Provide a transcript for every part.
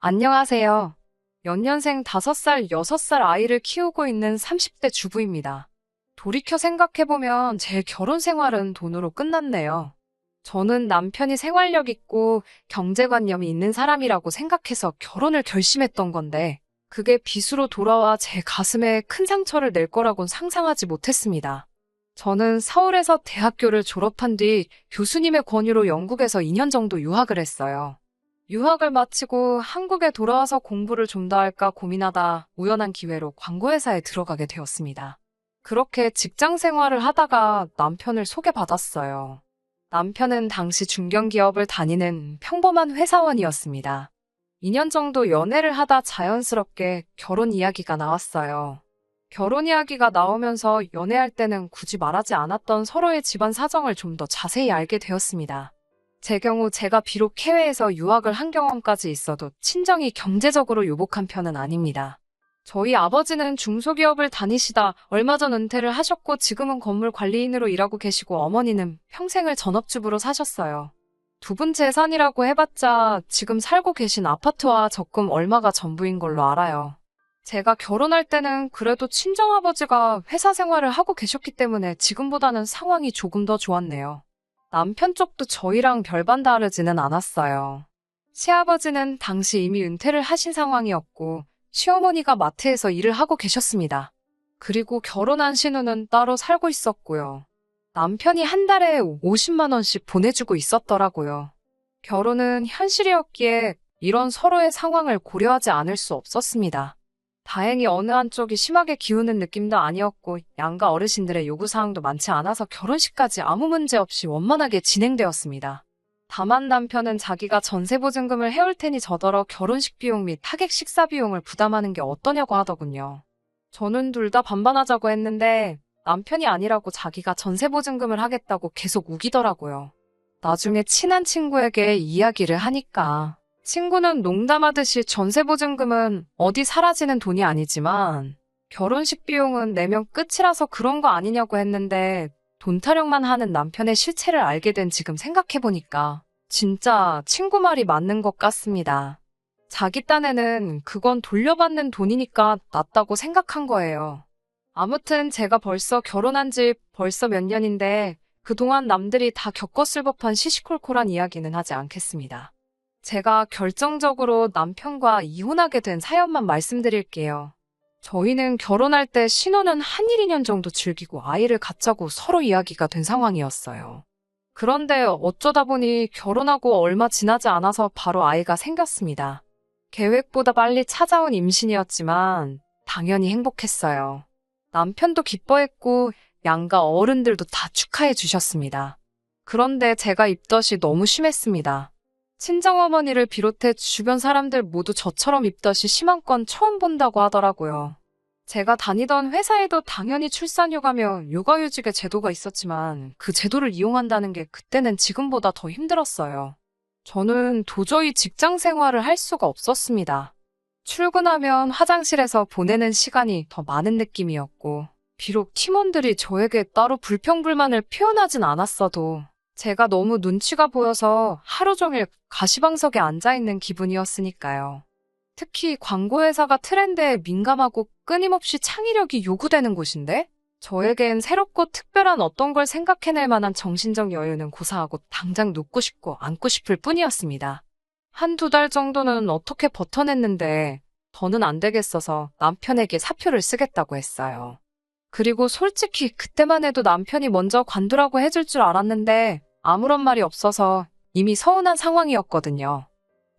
안녕하세요. 연년생 5살, 6살 아이를 키우고 있는 30대 주부입니다. 돌이켜 생각해보면 제 결혼 생활은 돈으로 끝났네요. 저는 남편이 생활력 있고 경제관념이 있는 사람이라고 생각해서 결혼을 결심했던 건데, 그게 빚으로 돌아와 제 가슴에 큰 상처를 낼 거라곤 상상하지 못했습니다. 저는 서울에서 대학교를 졸업한 뒤 교수님의 권유로 영국에서 2년 정도 유학을 했어요. 유학을 마치고 한국에 돌아와서 공부를 좀 더 할까 고민하다 우연한 기회로 광고회사에 들어가게 되었습니다. 그렇게 직장 생활을 하다가 남편을 소개받았어요. 남편은 당시 중견기업을 다니는 평범한 회사원이었습니다. 2년 정도 연애를 하다 자연스럽게 결혼 이야기가 나왔어요. 결혼 이야기가 나오면서 연애할 때는 굳이 말하지 않았던 서로의 집안 사정을 좀 더 자세히 알게 되었습니다. 제 경우 제가 비록 해외에서 유학을 한 경험까지 있어도 친정이 경제적으로 유복한 편은 아닙니다. 저희 아버지는 중소기업을 다니시다 얼마 전 은퇴를 하셨고 지금은 건물 관리인으로 일하고 계시고 어머니는 평생을 전업주부로 사셨어요. 두 분 재산이라고 해봤자 지금 살고 계신 아파트와 적금 얼마가 전부인 걸로 알아요. 제가 결혼할 때는 그래도 친정아버지가 회사 생활을 하고 계셨기 때문에 지금보다는 상황이 조금 더 좋았네요. 남편 쪽도 저희랑 별반 다르지는 않았어요. 시아버지는 당시 이미 은퇴를 하신 상황이었고, 시어머니가 마트에서 일을 하고 계셨습니다. 그리고 결혼한 신우는 따로 살고 있었고요. 남편이 한 달에 50만 원씩 보내주고 있었더라고요. 결혼은 현실이었기에 이런 서로의 상황을 고려하지 않을 수 없었습니다. 다행히 어느 한쪽이 심하게 기우는 느낌도 아니었고 양가 어르신들의 요구사항도 많지 않아서 결혼식까지 아무 문제 없이 원만하게 진행되었습니다. 다만 남편은 자기가 전세보증금을 해올 테니 저더러 결혼식 비용 및 하객 식사 비용을 부담하는 게 어떠냐고 하더군요. 저는 둘 다 반반하자고 했는데 남편이 아니라고 자기가 전세보증금을 하겠다고 계속 우기더라고요. 나중에 친한 친구에게 이야기를 하니까 친구는 농담하듯이 전세보증금은 어디 사라지는 돈이 아니지만 결혼식 비용은 내면 끝이라서 그런 거 아니냐고 했는데 돈 타령만 하는 남편의 실체를 알게 된 지금 생각해보니까 진짜 친구 말이 맞는 것 같습니다. 자기 딴에는 그건 돌려받는 돈이니까 낫다고 생각한 거예요. 아무튼 제가 벌써 결혼한 지 벌써 몇 년인데 그동안 남들이 다 겪었을 법한 시시콜콜한 이야기는 하지 않겠습니다. 제가 결정적으로 남편과 이혼하게 된 사연만 말씀드릴게요. 저희는 결혼할 때 신혼은 한 1, 2년 정도 즐기고 아이를 갖자고 서로 이야기가 된 상황이었어요. 그런데 어쩌다 보니 결혼하고 얼마 지나지 않아서 바로 아이가 생겼습니다. 계획보다 빨리 찾아온 임신이었지만 당연히 행복했어요. 남편도 기뻐했고 양가 어른들도 다 축하해 주셨습니다. 그런데 제가 입덧이 너무 심했습니다. 친정어머니를 비롯해 주변 사람들 모두 저처럼 입덧이 심한 건 처음 본다고 하더라고요. 제가 다니던 회사에도 당연히 출산휴가며 육아휴직의 제도가 있었지만 그 제도를 이용한다는 게 그때는 지금보다 더 힘들었어요. 저는 도저히 직장 생활을 할 수가 없었습니다. 출근하면 화장실에서 보내는 시간이 더 많은 느낌이었고, 비록 팀원들이 저에게 따로 불평불만을 표현하진 않았어도 제가 너무 눈치가 보여서 하루 종일 가시방석에 앉아있는 기분이었으니까요. 특히 광고회사가 트렌드에 민감하고 끊임없이 창의력이 요구되는 곳인데 저에겐 새롭고 특별한 어떤 걸 생각해낼 만한 정신적 여유는 고사하고 당장 눕고 싶고 안고 싶을 뿐이었습니다. 한두 달 정도는 어떻게 버텨냈는데 더는 안 되겠어서 남편에게 사표를 쓰겠다고 했어요. 그리고 솔직히 그때만 해도 남편이 먼저 관두라고 해줄 줄 알았는데 아무런 말이 없어서 이미 서운한 상황이었거든요.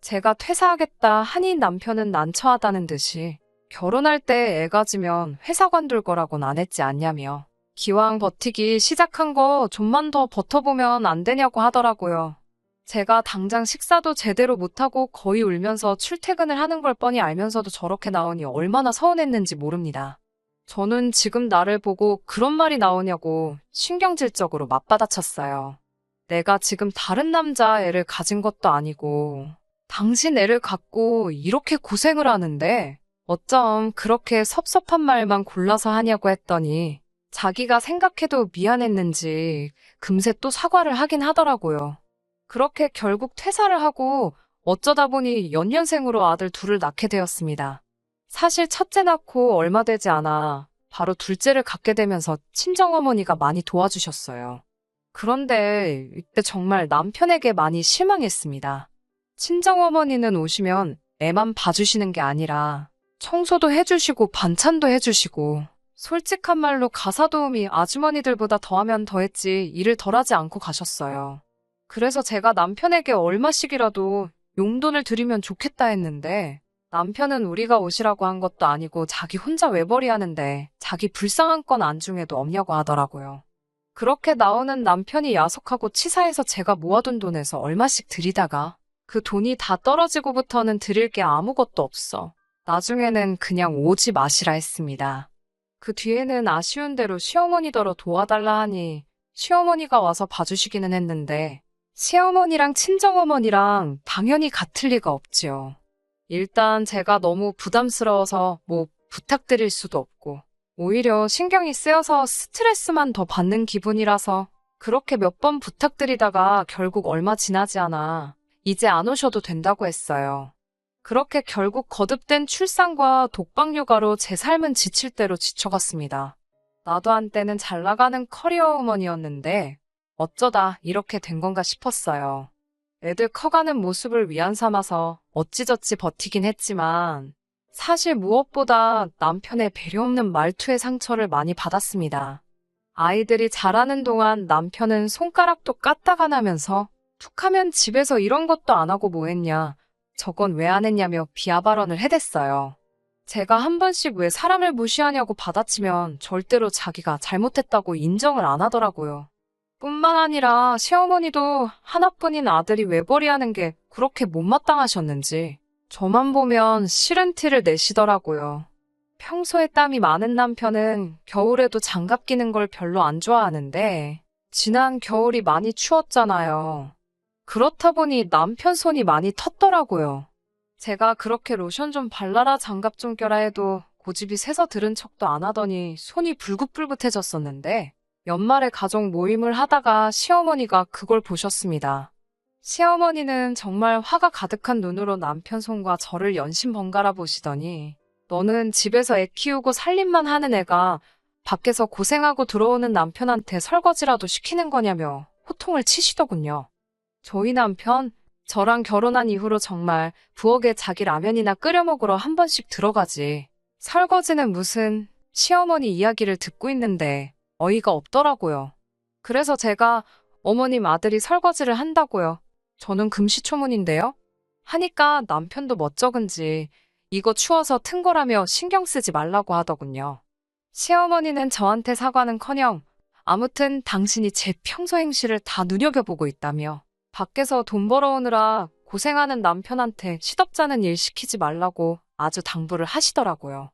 제가 퇴사하겠다 하니 남편은 난처하다는 듯이 결혼할 때 애 가 지면 회사 관둘 거라고는 안 했지 않냐며 기왕 버티기 시작한 거 좀만 더 버텨보면 안 되냐고 하더라고요. 제가 당장 식사도 제대로 못하고 거의 울면서 출퇴근을 하는 걸 뻔히 알면서도 저렇게 나오니 얼마나 서운했는지 모릅니다. 저는 지금 나를 보고 그런 말이 나오냐고 신경질적으로 맞받아쳤어요. 내가 지금 다른 남자 애를 가진 것도 아니고 당신 애를 갖고 이렇게 고생을 하는데 어쩜 그렇게 섭섭한 말만 골라서 하냐고 했더니 자기가 생각해도 미안했는지 금세 또 사과를 하긴 하더라고요. 그렇게 결국 퇴사를 하고 어쩌다 보니 연년생으로 아들 둘을 낳게 되었습니다. 사실 첫째 낳고 얼마 되지 않아 바로 둘째를 갖게 되면서 친정어머니가 많이 도와주셨어요. 그런데 이때 정말 남편에게 많이 실망했습니다. 친정어머니는 오시면 애만 봐주시는 게 아니라 청소도 해주시고 반찬도 해주시고 솔직한 말로 가사 도우미 아주머니들보다 더하면 더했지 일을 덜하지 않고 가셨어요. 그래서 제가 남편에게 얼마씩이라도 용돈을 드리면 좋겠다 했는데 남편은 우리가 오시라고 한 것도 아니고 자기 혼자 외벌이 하는데 자기 불쌍한 건 안중에도 없냐고 하더라고요. 그렇게 나오는 남편이 야속하고 치사해서 제가 모아둔 돈에서 얼마씩 드리다가 그 돈이 다 떨어지고부터는 드릴 게 아무것도 없어. 나중에는 그냥 오지 마시라 했습니다. 그 뒤에는 아쉬운 대로 시어머니더러 도와달라 하니 시어머니가 와서 봐주시기는 했는데 시어머니랑 친정어머니랑 당연히 같을 리가 없지요. 일단 제가 너무 부담스러워서 뭐 부탁드릴 수도 없고 오히려 신경이 쓰여서 스트레스만 더 받는 기분이라서 그렇게 몇 번 부탁드리다가 결국 얼마 지나지 않아 이제 안 오셔도 된다고 했어요. 그렇게 결국 거듭된 출산과 독박 육아로 제 삶은 지칠 대로 지쳐갔습니다. 나도 한때는 잘 나가는 커리어 우먼이었는데 어쩌다 이렇게 된 건가 싶었어요. 애들 커가는 모습을 위안 삼아서 어찌저찌 버티긴 했지만 사실 무엇보다 남편의 배려 없는 말투에 상처를 많이 받았습니다. 아이들이 자라는 동안 남편은 손가락도 까딱 안 하면서 툭하면 집에서 이런 것도 안 하고 뭐 했냐, 저건 왜 안 했냐며 비하 발언을 해댔어요. 제가 한 번씩 왜 사람을 무시하냐고 받아치면 절대로 자기가 잘못했다고 인정을 안 하더라고요. 뿐만 아니라 시어머니도 하나뿐인 아들이 외벌이 하는 게 그렇게 못마땅하셨는지 저만 보면 싫은 티를 내시더라고요. 평소에 땀이 많은 남편은 겨울에도 장갑 끼는 걸 별로 안 좋아하는데 지난 겨울이 많이 추웠잖아요. 그렇다 보니 남편 손이 많이 텄더라고요. 제가 그렇게 로션 좀 발라라 장갑 좀 껴라 해도 고집이 세서 들은 척도 안 하더니 손이 불긋불긋해졌었는데 연말에 가족 모임을 하다가 시어머니가 그걸 보셨습니다. 시어머니는 정말 화가 가득한 눈으로 남편 손과 저를 연신 번갈아 보시더니 너는 집에서 애 키우고 살림만 하는 애가 밖에서 고생하고 들어오는 남편한테 설거지라도 시키는 거냐며 호통을 치시더군요. 저희 남편, 저랑 결혼한 이후로 정말 부엌에 자기 라면이나 끓여 먹으러 한 번씩 들어가지. 설거지는 무슨 시어머니 이야기를 듣고 있는데 어이가 없더라고요. 그래서 제가 어머님 아들이 설거지를 한다고요. 저는 금시초문인데요. 하니까 남편도 멋쩍은지 이거 추워서 튼 거라며 신경 쓰지 말라고 하더군요. 시어머니는 저한테 사과는커녕 아무튼 당신이 제 평소 행실을 다 눈여겨보고 있다며 밖에서 돈 벌어오느라 고생하는 남편한테 시덥잖은 일 시키지 말라고 아주 당부를 하시더라고요.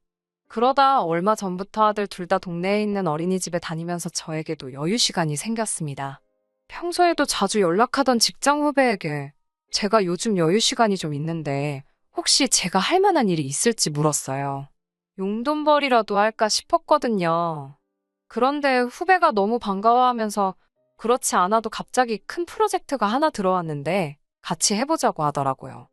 그러다 얼마 전부터 아들 둘 다 동네에 있는 어린이집에 다니면서 저에게도 여유 시간이 생겼습니다. 평소에도 자주 연락하던 직장 후배에게 제가 요즘 여유 시간이 좀 있는데 혹시 제가 할 만한 일이 있을지 물었어요. 용돈벌이라도 할까 싶었거든요. 그런데 후배가 너무 반가워하면서 그렇지 않아도 갑자기 큰 프로젝트가 하나 들어왔는데 같이 해보자고 하더라고요.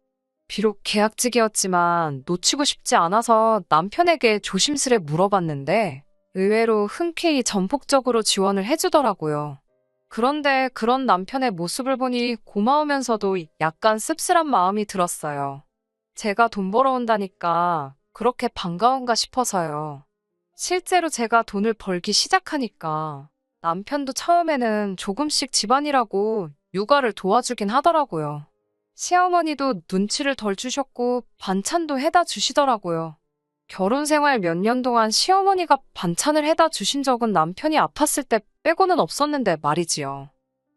비록 계약직이었지만 놓치고 싶지 않아서 남편에게 조심스레 물어봤는데 의외로 흔쾌히 전폭적으로 지원을 해주더라고요. 그런데 그런 남편의 모습을 보니 고마우면서도 약간 씁쓸한 마음이 들었어요. 제가 돈 벌어온다니까 그렇게 반가운가 싶어서요. 실제로 제가 돈을 벌기 시작하니까 남편도 처음에는 조금씩 집안이라고 육아를 도와주긴 하더라고요. 시어머니도 눈치를 덜 주셨고 반찬도 해다 주시더라고요. 결혼 생활 몇 년 동안 시어머니가 반찬을 해다 주신 적은 남편이 아팠을 때 빼고는 없었는데 말이지요.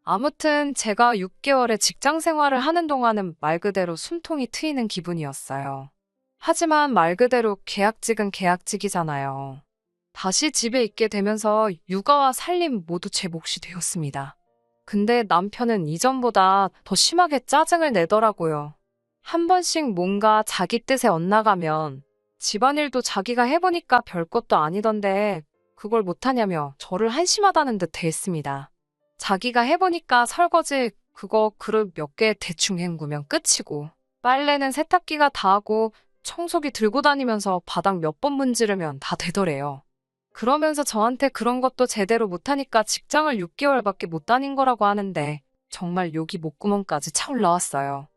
아무튼 제가 6개월의 직장 생활을 하는 동안은 말 그대로 숨통이 트이는 기분이었어요. 하지만 말 그대로 계약직은 계약직이잖아요. 다시 집에 있게 되면서 육아와 살림 모두 제 몫이 되었습니다. 근데 남편은 이전보다 더 심하게 짜증을 내더라고요. 한 번씩 뭔가 자기 뜻에 엇나가면 집안일도 자기가 해보니까 별것도 아니던데 그걸 못하냐며 저를 한심하다는 듯 대했습니다. 자기가 해보니까 설거지 그거 그릇 몇 개 대충 헹구면 끝이고 빨래는 세탁기가 다 하고 청소기 들고 다니면서 바닥 몇 번 문지르면 다 되더래요. 그러면서 저한테 그런 것도 제대로 못하니까 직장을 6개월밖에 못 다닌 거라고 하는데 정말 욕이 목구멍까지 차 올라왔어요.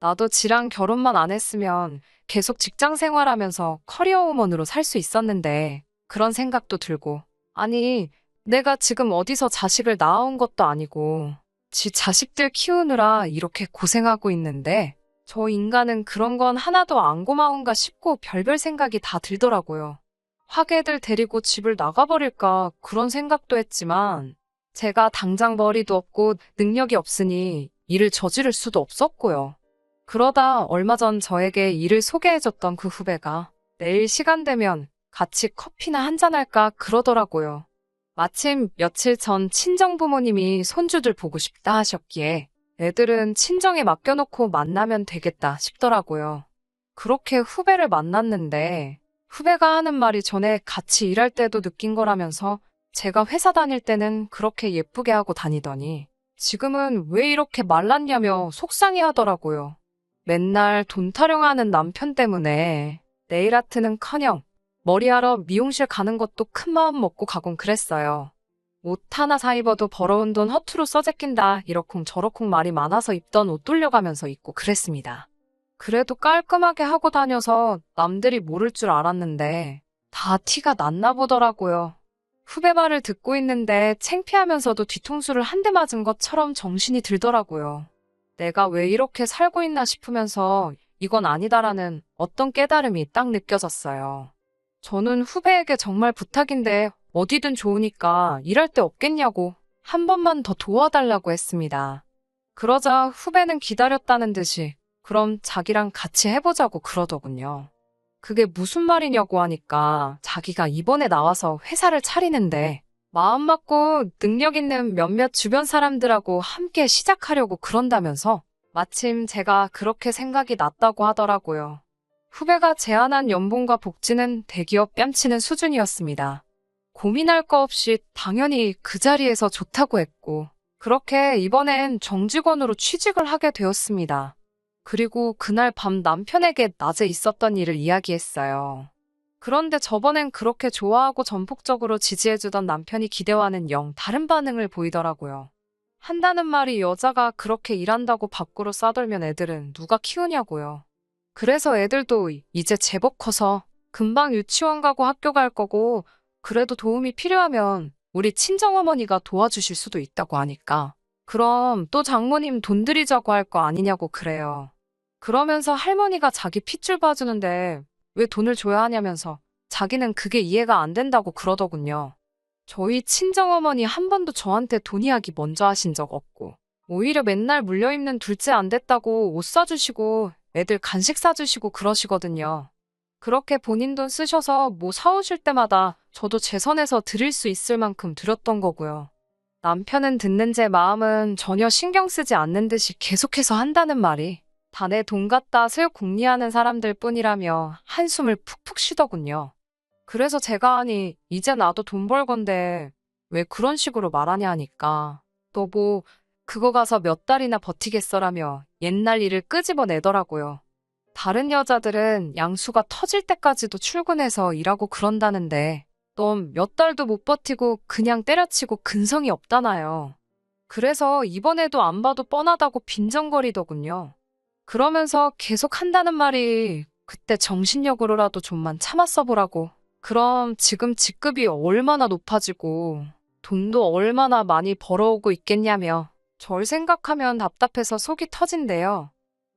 나도 지랑 결혼만 안 했으면 계속 직장 생활하면서 커리어 우먼으로 살 수 있었는데 그런 생각도 들고 아니 내가 지금 어디서 자식을 낳아온 것도 아니고 지 자식들 키우느라 이렇게 고생하고 있는데 저 인간은 그런 건 하나도 안 고마운가 싶고 별별 생각이 다 들더라고요. 화개들 데리고 집을 나가버릴까 그런 생각도 했지만 제가 당장 머리도 없고 능력이 없으니 일을 저지를 수도 없었고요. 그러다 얼마 전 저에게 일을 소개해줬던 그 후배가 내일 시간 되면 같이 커피나 한잔 할까 그러더라고요. 마침 며칠 전 친정 부모님이 손주들 보고 싶다 하셨기에 애들은 친정에 맡겨놓고 만나면 되겠다 싶더라고요. 그렇게 후배를 만났는데 후배가 하는 말이 전에 같이 일할 때도 느낀 거라면서 제가 회사 다닐 때는 그렇게 예쁘게 하고 다니더니 지금은 왜 이렇게 말랐냐며 속상해 하더라고요. 맨날 돈 타령하는 남편 때문에 네일 아트는 커녕 머리하러 미용실 가는 것도 큰 마음 먹고 가곤 그랬어요. 옷 하나 사 입어도 벌어온 돈 허투루 써제낀다 이러쿵 저러쿵 말이 많아서 입던 옷 돌려가면서 입고 그랬습니다. 그래도 깔끔하게 하고 다녀서 남들이 모를 줄 알았는데 다 티가 났나 보더라고요. 후배 말을 듣고 있는데 창피하면서도 뒤통수를 한 대 맞은 것처럼 정신이 들더라고요. 내가 왜 이렇게 살고 있나 싶으면서 이건 아니다라는 어떤 깨달음이 딱 느껴졌어요. 저는 후배에게 정말 부탁인데 어디든 좋으니까 일할 데 없겠냐고 한 번만 더 도와달라고 했습니다. 그러자 후배는 기다렸다는 듯이 그럼 자기랑 같이 해보자고 그러더군요. 그게 무슨 말이냐고 하니까 자기가 이번에 나와서 회사를 차리는데 마음 맞고 능력 있는 몇몇 주변 사람들하고 함께 시작하려고 그런다면서 마침 제가 그렇게 생각이 났다고 하더라고요. 후배가 제안한 연봉과 복지는 대기업 뺨치는 수준이었습니다. 고민할 거 없이 당연히 그 자리에서 좋다고 했고, 그렇게 이번엔 정직원으로 취직을 하게 되었습니다. 그리고 그날 밤 남편에게 낮에 있었던 일을 이야기했어요. 그런데 저번엔 그렇게 좋아하고 전폭적으로 지지해주던 남편이 기대와는 영 다른 반응을 보이더라고요. 한다는 말이 여자가 그렇게 일한다고 밖으로 싸돌면 애들은 누가 키우냐고요. 그래서 애들도 이제 제법 커서 금방 유치원 가고 학교 갈 거고 그래도 도움이 필요하면 우리 친정어머니가 도와주실 수도 있다고 하니까 그럼 또 장모님 돈 들이자고 할 거 아니냐고 그래요. 그러면서 할머니가 자기 핏줄 봐주는데 왜 돈을 줘야 하냐면서 자기는 그게 이해가 안 된다고 그러더군요. 저희 친정어머니 한 번도 저한테 돈 이야기 먼저 하신 적 없고 오히려 맨날 물려입는 둘째 안 됐다고 옷 사주시고 애들 간식 사주시고 그러시거든요. 그렇게 본인 돈 쓰셔서 뭐 사오실 때마다 저도 제 선에서 드릴 수 있을 만큼 드렸던 거고요. 남편은 듣는 제 마음은 전혀 신경 쓰지 않는 듯이 계속해서 한다는 말이 단에 돈 갖다 슬 궁리하는 사람들 뿐이라며 한숨을 푹푹 쉬더군요. 그래서 제가 하니 이제 나도 돈 벌 건데 왜 그런 식으로 말하냐 하니까 너뭐 그거 가서 몇 달이나 버티겠어라며 옛날 일을 끄집어내더라고요. 다른 여자들은 양수가 터질 때까지도 출근해서 일하고 그런다는데 넌 몇 달도 못 버티고 그냥 때려치고 근성이 없다나요. 그래서 이번에도 안 봐도 뻔하다고 빈정거리더군요. 그러면서 계속 한다는 말이 그때 정신력으로라도 좀만 참았어 보라고. 그럼 지금 직급이 얼마나 높아지고 돈도 얼마나 많이 벌어오고 있겠냐며 절 생각하면 답답해서 속이 터진대요.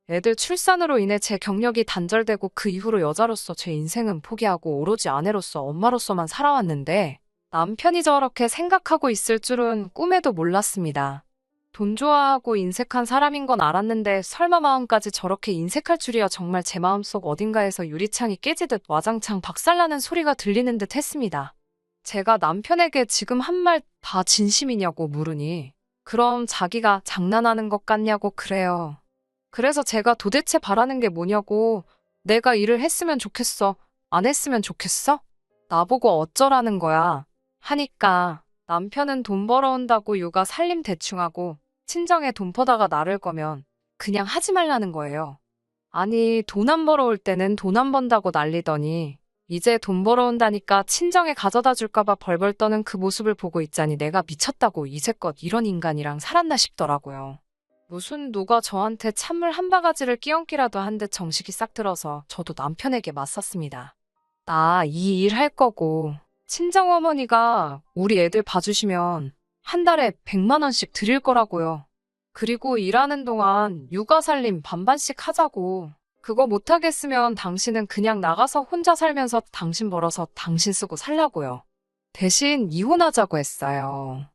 애들 출산으로 인해 제 경력이 단절되고 그 이후로 여자로서 제 인생은 포기하고 오로지 아내로서 엄마로서만 살아왔는데 남편이 저렇게 생각하고 있을 줄은 꿈에도 몰랐습니다. 돈 좋아하고 인색한 사람인 건 알았는데 설마 마음까지 저렇게 인색할 줄이야 정말 제 마음속 어딘가에서 유리창이 깨지듯 와장창 박살나는 소리가 들리는 듯 했습니다. 제가 남편에게 지금 한 말 다 진심이냐고 물으니 그럼 자기가 장난하는 것 같냐고 그래요. 그래서 제가 도대체 바라는 게 뭐냐고 내가 일을 했으면 좋겠어. 안 했으면 좋겠어? 나보고 어쩌라는 거야. 하니까 남편은 돈 벌어온다고 육아 살림 대충하고 친정에 돈 퍼다가 나를 거면 그냥 하지 말라는 거예요. 아니, 돈 안 벌어올 때는 돈 안 번다고 난리더니, 이제 돈 벌어온다니까 친정에 가져다 줄까봐 벌벌 떠는 그 모습을 보고 있자니 내가 미쳤다고 이제껏 이런 인간이랑 살았나 싶더라고요. 무슨 누가 저한테 찬물 한 바가지를 끼얹기라도 한 듯 정식이 싹 들어서 저도 남편에게 맞섰습니다. 나 이 일 할 거고, 친정 어머니가 우리 애들 봐주시면 한 달에 100만원씩 드릴 거라고요. 그리고 일하는 동안 육아 살림 반반씩 하자고. 그거 못하겠으면 당신은 그냥 나가서 혼자 살면서 당신 벌어서 당신 쓰고 살라고요. 대신 이혼하자고 했어요.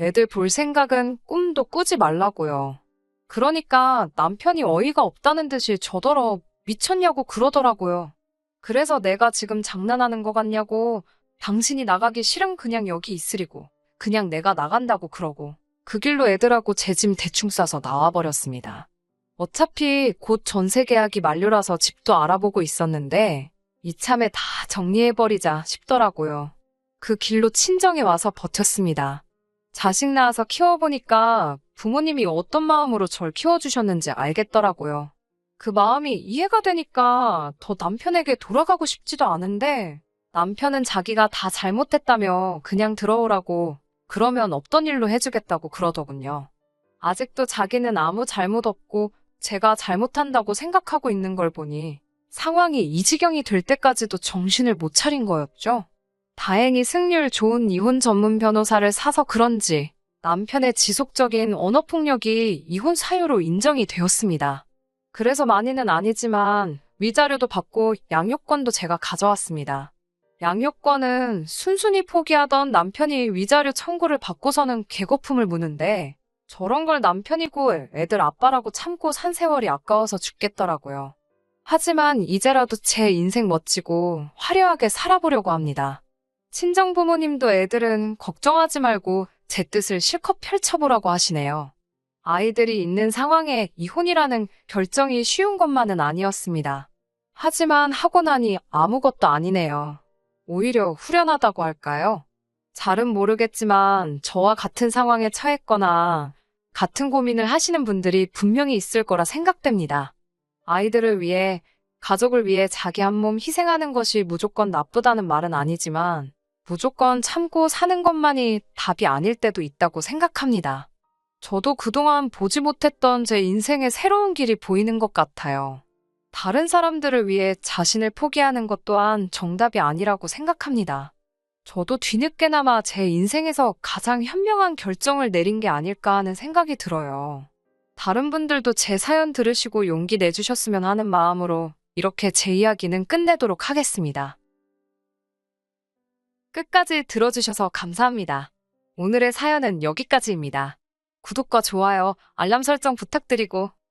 애들 볼 생각은 꿈도 꾸지 말라고요. 그러니까 남편이 어이가 없다는 듯이 저더러 미쳤냐고 그러더라고요. 그래서 내가 지금 장난하는 것 같냐고 당신이 나가기 싫으면 그냥 여기 있으리고 그냥 내가 나간다고 그러고 그 길로 애들하고 제 짐 대충 싸서 나와버렸습니다. 어차피 곧 전세 계약이 만료라서 집도 알아보고 있었는데 이참에 다 정리해버리자 싶더라고요. 그 길로 친정에 와서 버텼습니다. 자식 낳아서 키워보니까 부모님이 어떤 마음으로 절 키워주셨는지 알겠더라고요. 그 마음이 이해가 되니까 더 남편에게 돌아가고 싶지도 않은데 남편은 자기가 다 잘못했다며 그냥 들어오라고 그러면 없던 일로 해주겠다고 그러더군요. 아직도 자기는 아무 잘못 없고 제가 잘못한다고 생각하고 있는 걸 보니 상황이 이 지경이 될 때까지도 정신을 못 차린 거였죠. 다행히 승률 좋은 이혼 전문 변호사를 사서 그런지 남편의 지속적인 언어폭력이 이혼 사유로 인정이 되었습니다. 그래서 많이는 아니지만 위자료도 받고 양육권도 제가 가져왔습니다. 양육권은 순순히 포기하던 남편이 위자료 청구를 받고서는 개거품을 무는데 저런 걸 남편이고 애들 아빠라고 참고 산 세월이 아까워서 죽겠더라고요. 하지만 이제라도 제 인생 멋지고 화려하게 살아보려고 합니다. 친정 부모님도 애들은 걱정하지 말고 제 뜻을 실컷 펼쳐보라고 하시네요. 아이들이 있는 상황에 이혼이라는 결정이 쉬운 것만은 아니었습니다. 하지만 하고 나니 아무것도 아니네요. 오히려 후련하다고 할까요? 잘은 모르겠지만 저와 같은 상황에 처했거나 같은 고민을 하시는 분들이 분명히 있을 거라 생각됩니다. 아이들을 위해, 가족을 위해 자기 한 몸 희생하는 것이 무조건 나쁘다는 말은 아니지만 무조건 참고 사는 것만이 답이 아닐 때도 있다고 생각합니다. 저도 그동안 보지 못했던 제 인생의 새로운 길이 보이는 것 같아요. 다른 사람들을 위해 자신을 포기하는 것 또한 정답이 아니라고 생각합니다. 저도 뒤늦게나마 제 인생에서 가장 현명한 결정을 내린 게 아닐까 하는 생각이 들어요. 다른 분들도 제 사연 들으시고 용기 내주셨으면 하는 마음으로 이렇게 제 이야기는 끝내도록 하겠습니다. 끝까지 들어주셔서 감사합니다. 오늘의 사연은 여기까지입니다. 구독과 좋아요, 알람 설정 부탁드리고